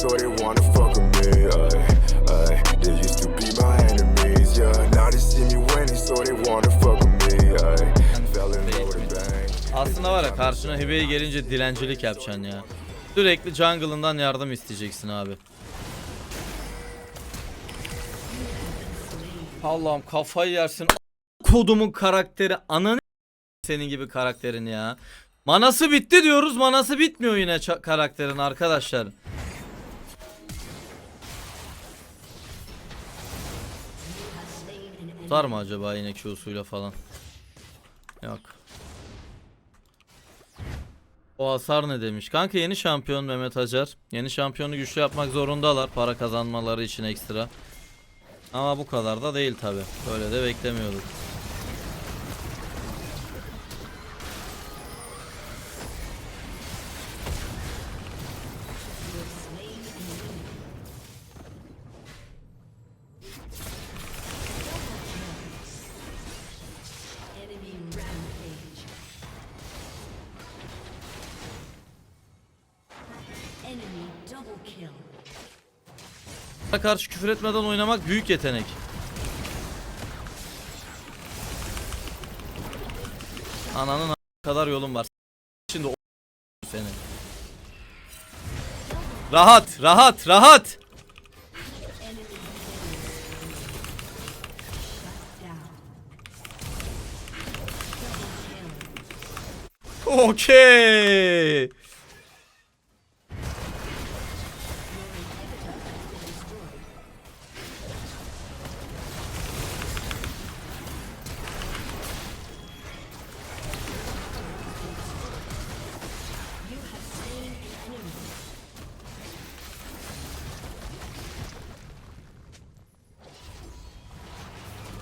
so they wanna fuck with me. Ay, ay. They used to be my enemies, yeah. Now they see me winning, so they wanna fuck with me. Ay, fell in love with. Aslında var ya karşına Hüveyi gelince dilencilik yapacaksın ya. Sürekli jungle'ından yardım isteyeceksin abi. Allah'ım kafayı yersin. Kodumun karakteri ananı senin gibi karakterin ya. Manası bitti diyoruz. Manası bitmiyor yine karakterin arkadaşlar. Tutar mı acaba yine Q'suyla falan? Yok. O hasar ne demiş? Kanka yeni şampiyon Mehmet Acar. Yeni şampiyonu güçlü yapmak zorundalar para kazanmaları için ekstra. Ama bu kadar da değil tabi. Böyle de beklemiyorduk. Karşı küfür etmeden oynamak büyük yetenek. Ananın kadar yolun var. Şimdi o seni. Rahat, rahat, rahat. Okey.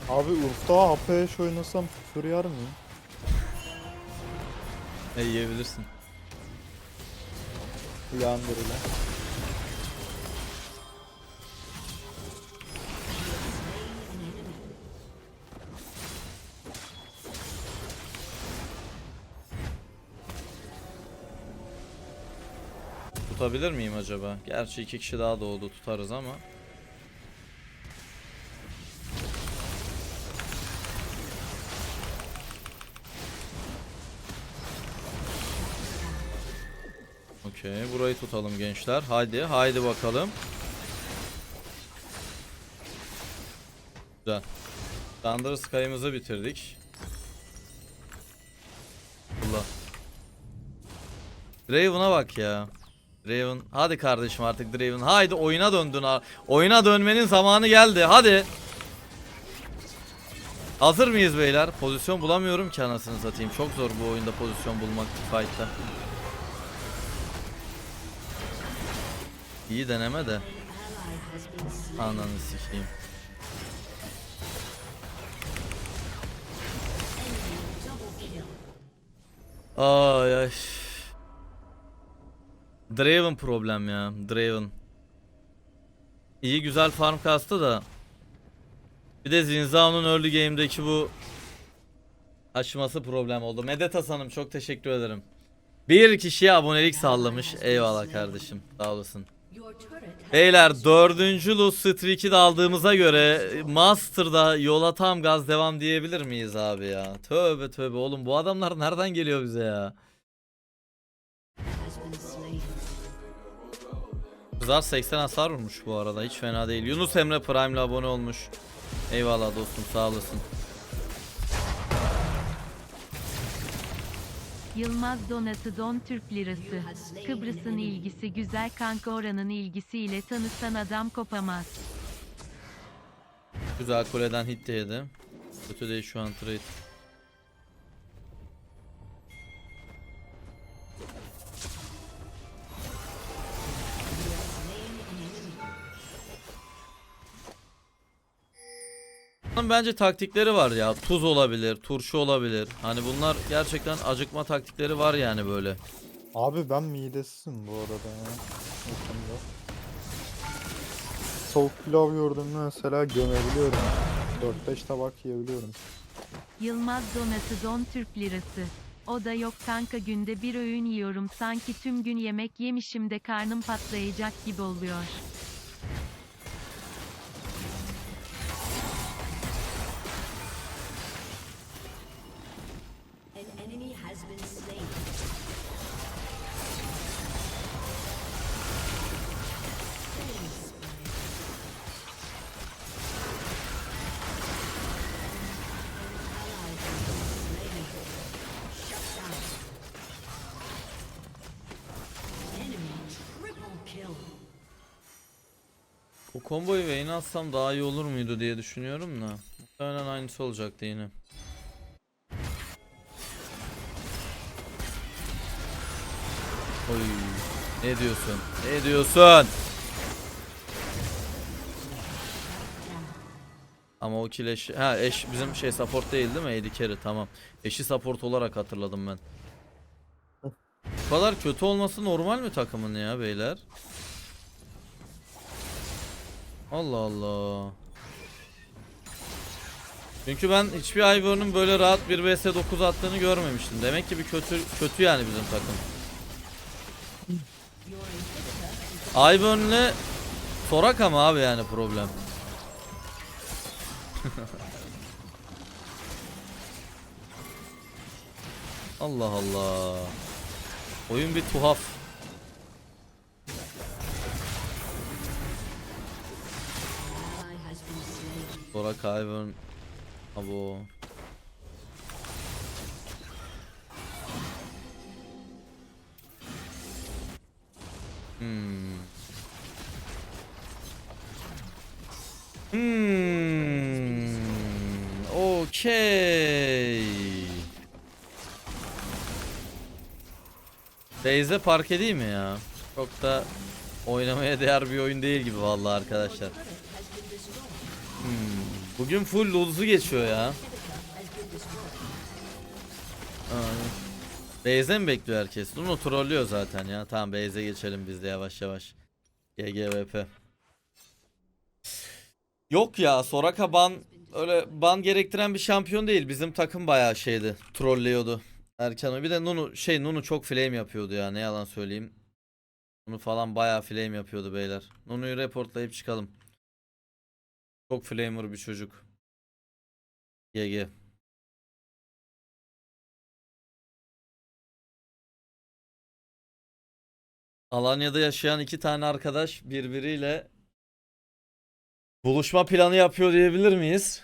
Abi Urf'ta APH oynasam küfür yer miyim? E, yiyebilirsin. Leander ile. Tutabilir miyim acaba? Gerçi iki kişi daha doğdu tutarız ama. Okey burayı tutalım gençler. Haydi haydi bakalım. Güzel. Thunder Sky'ımızı bitirdik. Allah. Draven'a bak ya. Draven hadi kardeşim artık Draven haydi oyuna döndün. Oyuna dönmenin zamanı geldi hadi. Hazır mıyız beyler? Pozisyon bulamıyorum ki anasını satayım. Çok zor bu oyunda pozisyon bulmak fight'ta. İyi deneme de. Ananı sikeyim. Ay ay. Draven problem ya. Draven. İyi güzel farm kastı da. Bir de Zinzao'nun early game'deki bu açması problem oldu. Medet Hasan'ım çok teşekkür ederim. Bir kişiye abonelik sağlamış. Eyvallah kardeşim. Sağ olasın. Beyler dördüncü loot streak'i de aldığımıza göre Master'da yola tam gaz devam diyebilir miyiz abi ya? Tövbe tövbe oğlum bu adamlar nereden geliyor bize ya? Kızar 80 hasar vurmuş bu arada hiç fena değil. Yunus Emre Prime'le abone olmuş. Eyvallah dostum sağ olasın. Yılmaz Donatı Don Türk Lirası. Kıbrıs'ın ilgisi güzel kanka oranın ilgisiyle tanışsan adam kopamaz. Güzel kuleden hit de yedi. Kötü şu an trade. Bunun Bence taktikleri var ya. Tuz olabilir, turşu olabilir. Hani bunlar gerçekten acıkma taktikleri var yani böyle. Abi ben midesizim bu arada ya. Konuda. Soğuk pilav gördüm mesela gömebiliyorum. 4-5 tabak yiyebiliyorum. Yılmaz Donatı Don Türk Lirası. O da yok kanka günde bir öğün yiyorum sanki tüm gün yemek yemişim de karnım patlayacak gibi oluyor. Komboyu Vayne'e atsam daha iyi olur muydu diye düşünüyorum da. Muhtemelen aynısı olacaktı yine. Oy. Ne diyorsun? Ne diyorsun? Ama o kill eş... Ha eş bizim şey support değil değil mi? AD carry tamam. Eşi support olarak hatırladım ben. Bu kadar kötü olması normal mi takımın ya beyler? Allah Allah. Çünkü ben hiçbir Ivern'ın böyle rahat bir vs 9 attığını görmemiştim. Demek ki bir kötü kötü yani bizim takım. Ivern'le Soraka mı abi yani problem? Allah Allah. Oyun bir tuhaf. Slain. Soraka Ivern. Abo. Hmm. Hmm. Okey. Beyze park edeyim mi ya? Çok da oynamaya değer bir oyun değil gibi vallahi arkadaşlar. Hmm. Bugün full lose'u geçiyor ya. Beyze mi bekliyor herkes? Bunu trollüyor zaten ya. Tamam Beyze geçelim biz de yavaş yavaş. GGVP. Yok ya Soraka ban öyle ban gerektiren bir şampiyon değil. Bizim takım bayağı şeydi. Trollüyordu. Erken bir de Nunu şey Nunu çok flame yapıyordu ya ne yalan söyleyeyim. Nunu falan bayağı flame yapıyordu beyler. Nunu'yu reportlayıp çıkalım. Çok flamer bir çocuk. GG. Alanya'da yaşayan iki tane arkadaş birbiriyle buluşma planı yapıyor diyebilir miyiz?